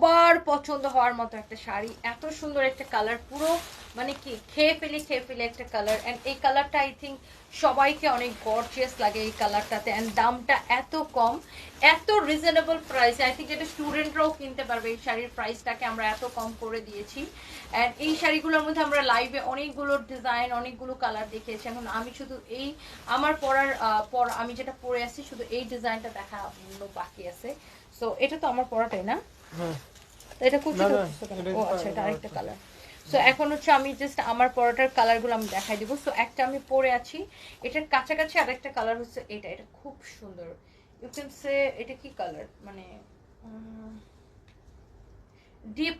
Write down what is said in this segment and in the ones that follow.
সবার পছন্দ হওয়ার মতো একটা শাড়ি, এত সুন্দর একটা কালার পুরো মানে কি, খেয়ে ফেলে খেয়ে ফেলে একটা কালার অ্যান্ড এই কালারটা আই থিঙ্ক সবাইকে অনেক গর্জিয়াস লাগে এই কালারটাতে অ্যান্ড দামটা এত কম, এত রিজনেবল প্রাইস আই থিঙ্ক এটা স্টুডেন্টরাও কিনতে পারবে এই শাড়ির প্রাইসটাকে আমরা এত কম করে দিয়েছি। অ্যান্ড এই শাড়িগুলোর মধ্যে আমরা লাইভে অনেকগুলো ডিজাইন অনেকগুলো কালার দেখিয়েছি। এখন আমি শুধু এই, আমার পরার পর, আমি যেটা পরে আছি শুধু এই ডিজাইনটা দেখা বাকি আছে। সো এটা তো আমার পরাটাই না। এটা কুচি ও আচ্ছা এটা আরেকটা কালার সো এখন হচ্ছে আমি জাস্ট আমার পরোটার কালারগুলো আমি দেখাই দিব। সো একটা আমি পরে আছি। এটার কাছাকাছি আরেকটা কালার হচ্ছে এটা। এটা খুব সুন্দর। ইউ ক্যান সে এটা কি কালার মানে ডিপ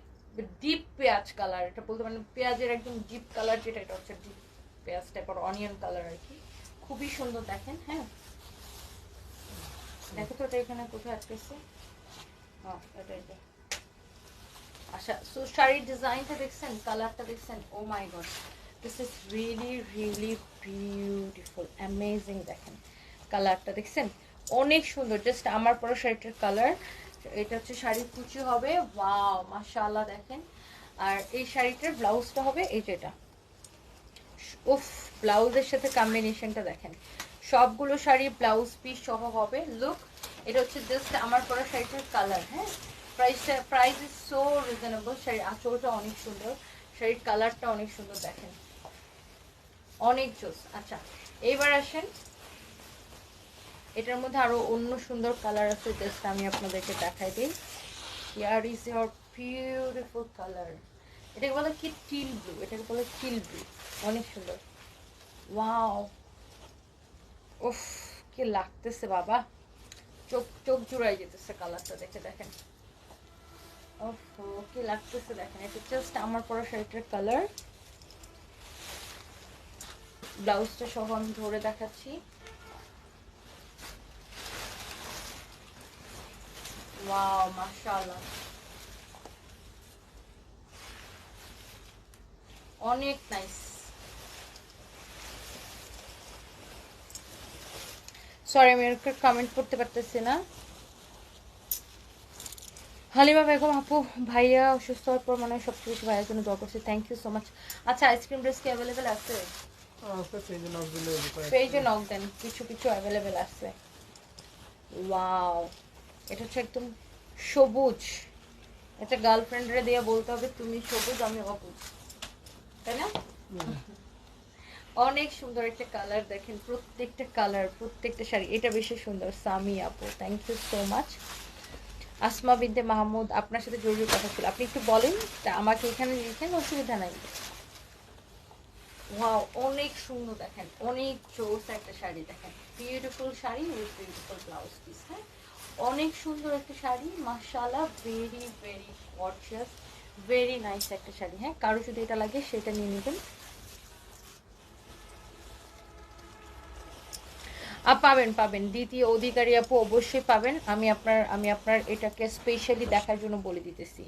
ডিপ পেঁয়াজ কালার এটা বলতে মানে পেঁয়াজের একদম ডিপ কালার যেটা এটা হচ্ছে ডিপ পেঁয়াজ টাইপের অনিয়ন কালার আর কি। খুবই সুন্দর দেখেন হ্যাঁ। দেখো তো এটা এখানে কোথায় আটকেছে হ্যাঁ আচ্ছা সো শাড়ির ডিজাইনটা দেখছেন কালারটা দেখছেন ও my this is really really beautiful amazing দেখেন। কালারটা দেখছেন, অনেক সুন্দর জাস্ট আমার পরা শাড়িটার কালার এটা হচ্ছে শাড়ির কুচি হবে ওয়াও মাশাআল্লাহ, দেখেন। আর এই শাড়িটার ব্লাউজটা হবে, এই যেটা উফ, ব্লাউজের সাথে কম্বিনেশনটা দেখেন। সবগুলো শাড়ি, ব্লাউজ পিস সহ হবে লুক এটা হচ্ছে জাস্ট আমার পরা শাড়িটার কালার হ্যাঁ? প্রাইসটা প্রাইস ইজ সো রিজনেবল শাড়ির আঁচলটা অনেক সুন্দর। শাড়ির কালারটা অনেক সুন্দর, দেখেন। অনেক জোস। আচ্ছা এইবার আসেন। এটার মধ্যে আরও অন্য সুন্দর কালার আছে জাস্ট আমি আপনাদেরকে দেখাই দিই। Here is your beautiful colour এটাকে বলে কি? টিল ব্লু এটাকে বলে টিল ব্লু অনেক সুন্দর। ওয়াও উফ, কি লাগতেছে বাবা। চোখ চোখ জুড়াই যেতেছে কালারটা, দেখে দেখেন। কি লাগতেছে দেখেন, এটা জাস্ট আমার পরা শাড়িটার কালার। ব্লাউজটা সহ আমি ধরে দেখাচ্ছি। অনেক নাইস সরি আমি এরকম কমেন্ট করতে পারতেছি না। হালিমা বেগম আপু ভাইয়া অসুস্থ হওয়ার পর মানে সবচেয়ে বেশি ভাইয়ের জন্য দোয়া করছি। থ্যাংক ইউ সো মাচ আচ্ছা আইসক্রিম ড্রেস কি অ্যাভেলেবেল আছে? পেজে নক দেন। কিছু কিছু অ্যাভেলেবেল আছে। ওয়াও এটা হচ্ছে একদম সবুজ। এটা গার্লফ্রেন্ডরে দিয়ে বলতে হবে তুমি সবুজ আমি অবুজ। তাই না? অনেক সুন্দর একটা কালার দেখেন, প্রত্যেকটা কালার প্রত্যেকটা শাড়ি। এটা বেশি সুন্দর। সামি আপু thank you so much Asma Binte Mahmud, আপনার সাথে জরুরি কথা ছিল। আপনি একটু বলেন আমাকে এখানে লিখেন, অসুবিধা নাই। ওয়াও অনেক সুন্দর দেখেন। অনেক জোস একটা শাড়ি দেখেন। Beautiful sari with beautiful blouse piece হ্যাঁ? অনেক সুন্দর একটা শাড়ি, মাশাআল্লাহ very very gorgeous very nice একটা শাড়ি হ্যাঁ? কারও যদি এটা লাগে, সেটা নিয়ে নেবেন। পাবেন পাবেন। দ্বিতীয় অধিকারী আপু অবশ্যই পাবেন। আমি আপনার আমি আপনার এটাকে স্পেশালি দেখার জন্য বলে দিতেছি।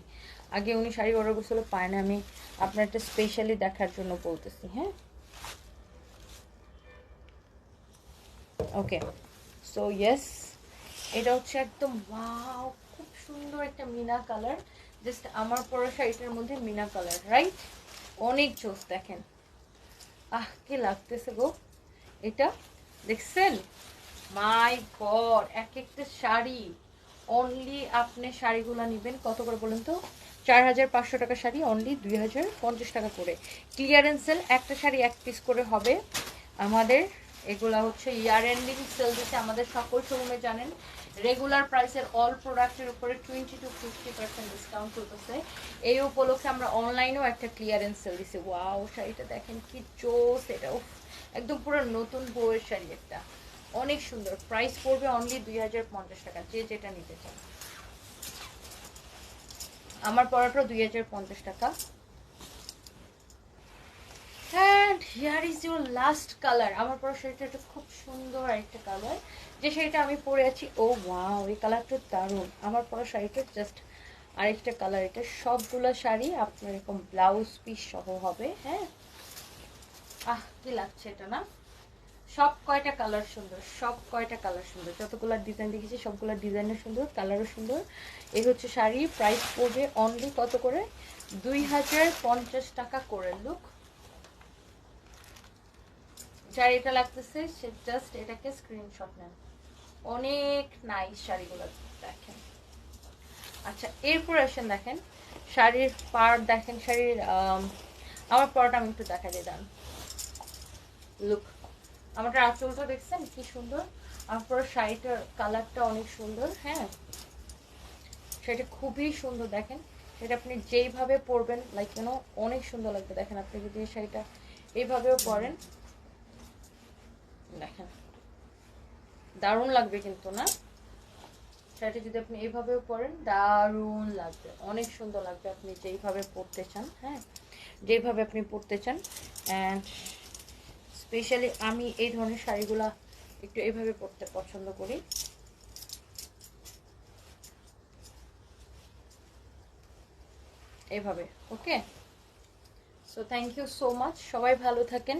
আগে উনি শাড়ি অর্ডার করছিল পায় না, আমি আপনার এটা স্পেশালি দেখার জন্য বলতেছি হ্যাঁ? ওকে সো ইয়েস এটা হচ্ছে একদম ওয়াও খুব সুন্দর একটা মিনা কালার। জাস্ট আমার পরা শাড়িটার মধ্যে মিনা কালার রাইট অনেক জোস দেখেন। আহ, কি লাগতেছে গো? এটা দেখছেন? মাই গড এক একটা শাড়ি। অনলি আপনি শাড়িগুলো নেবেন কত করে বলেন তো? চার হাজার পাঁচশো টাকা শাড়ি অনলি দুই হাজার পঞ্চাশ টাকা করে। ক্লিয়ারেন্স সেল একটা শাড়ি এক পিস করে হবে। আমাদের এগুলা হচ্ছে ইয়ার এন্ডিং সেল দিতে আমাদের সকল শোরুমে জানেন রেগুলার প্রাইসের অল প্রোডাক্টের উপরে twenty to fifty percent discount চলতেছে। এই উপলক্ষে আমরা অনলাইনেও একটা ক্লিয়ারেন্স সেল দিছি। ওয়াও শাড়িটা দেখেন কি জোস এটা উফ, একদম পুরো নতুন বউয়ের শাড়ি একটা। অনেক সুন্দর। প্রাইস পড়বে অনলি দুই হাজার পঞ্চাশ টাকা, যে যেটা নিতে চান আমার পড়াটা দুই হাজার পঞ্চাশ টাকা। And here is your last colour আমার পরা শাড়িটা একটা খুব সুন্দর একটা কালার যে শাড়িটা আমি পরে আছি, ও ওয়াও এই কালারটা দারুণ। আমার পরা শাড়িটা জাস্ট আরেকটা কালার এটা সবগুলো শাড়ি আপনার এরকম ব্লাউজ পিস সহ হবে হ্যাঁ? আহ, কি লাগছে এটা না? সব কয়টা কালার সুন্দর, সব কয়টা কালার সুন্দর? যতগুলো ডিজাইন দেখেছি, সবগুলো ডিজাইনও সুন্দর কালারও সুন্দর। এই হচ্ছে শাড়ি প্রাইস পড়বে অনলি কত করে? দুই হাজার পঞ্চাশ টাকা করে লুক যার এটা লাগতেছে, সে জাস্ট এটাকে স্ক্রিনশট নেন। অনেক নাইস শাড়িগুলো দেখেন। আচ্ছা এরপর আসেন দেখেন, শাড়ির পার দেখেন, শাড়ির আমার পরটা আমি একটু দেখা দিয়ে দান লুক আমারটা আঁচলটা দেখছেন? কি সুন্দর। আমার পরে শাড়িটার কালারটা অনেক সুন্দর হ্যাঁ? সেটা খুবই সুন্দর, দেখেন। সেটা আপনি যেইভাবে পরবেন লাইক কেন অনেক সুন্দর লাগবে। দেখেন, আপনি যদি এই শাড়িটা এইভাবেও পরেন, দেখেন। দারুণ লাগবে কিন্তু, না? শাড়িটা যদি আপনি এইভাবেও পরেন, দারুণ লাগবে। অনেক সুন্দর লাগবে আপনি যেইভাবে পরতে চান হ্যাঁ? যেইভাবে আপনি পরতে চান অ্যান্ড স্পেশালি আমি এই ধরনের শাড়িগুলো একটু এভাবে পরতে পছন্দ করি। এভাবে okay so thank you so much সবাই ভালো থাকেন।